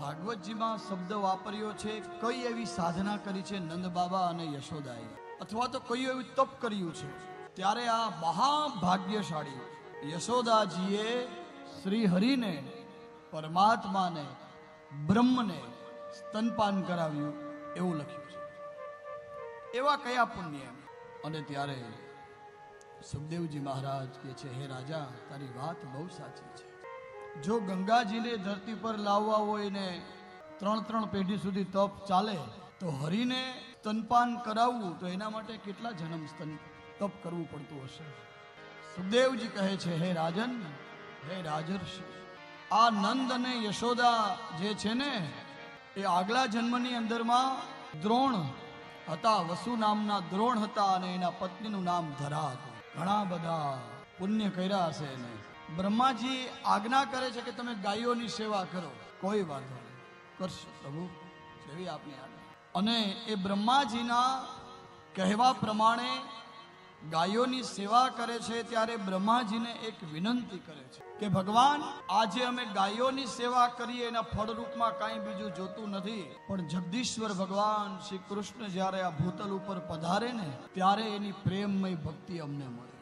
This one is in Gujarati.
ભાગવતજીમાં શબ્દ વાપર્યો છે, કઈ એવી સાધના કરી છે નંદ બાબા અને યશોદાએ? અથવા તો કયું એવું તપ કર્યું છે? ત્યારે આ મહાભાગ્યશાળી યશોદાજીએ શ્રી હરિને પરમાત્માને, બ્રહ્મને સ્તનપાન કરાવ્યું એવું લખ્યું છે. એવા કયા પુણ્ય? અને ત્યારે સુખદેવજી મહારાજ કે છે, હે રાજા, તારી વાત બહુ સાચી છે. જો ગંગાજીને ધરતી પર લાવવા હોય ને ત્રણ ત્રણ પેઢી સુધી તપ ચાલે, તો હરિને સ્તનપાન કરાવવું, તો એના માટે કેટલા જન્મ સ્તન તપ કરવું પડતું હશે? સુખદેવજી કહે છે, હે રાજન, હે રાજર્ષિ, આ નંદ અને યશોદા જે છે ને, એ આગલા જન્મની અંદરમાં દ્રોણ હતા, વસુ નામના દ્રોણ હતા અને એના પત્નીનું નામ ધરા હતું ઘણા બધા પુણ્ય કર્યા હશે એને. બ્રહ્માજી આજ્ઞા કરે છે કે તમે ગાયોની સેવા કરો. કોઈ વાંધો નહીં. કરશો પ્રભુ, જેવી આપની આજ્ઞા. અને એ બ્રહ્માજીના કહેવા પ્રમાણે ગાયોની સેવા કરે છે ત્યારે બ્રહ્માજીને એક વિનંતી કરે છે કે ભગવાન, આજે અમે ગાયોની સેવા કરીએ, એના ફળરૂપમાં કાંઈ બીજું જોતું નથી. પણ જગદીશ્વર ભગવાન શ્રી કૃષ્ણ જ્યારે આ ભૂતલ ઉપર પધારે ને, ત્યારે એની પ્રેમમય ભક્તિ અમને મળે.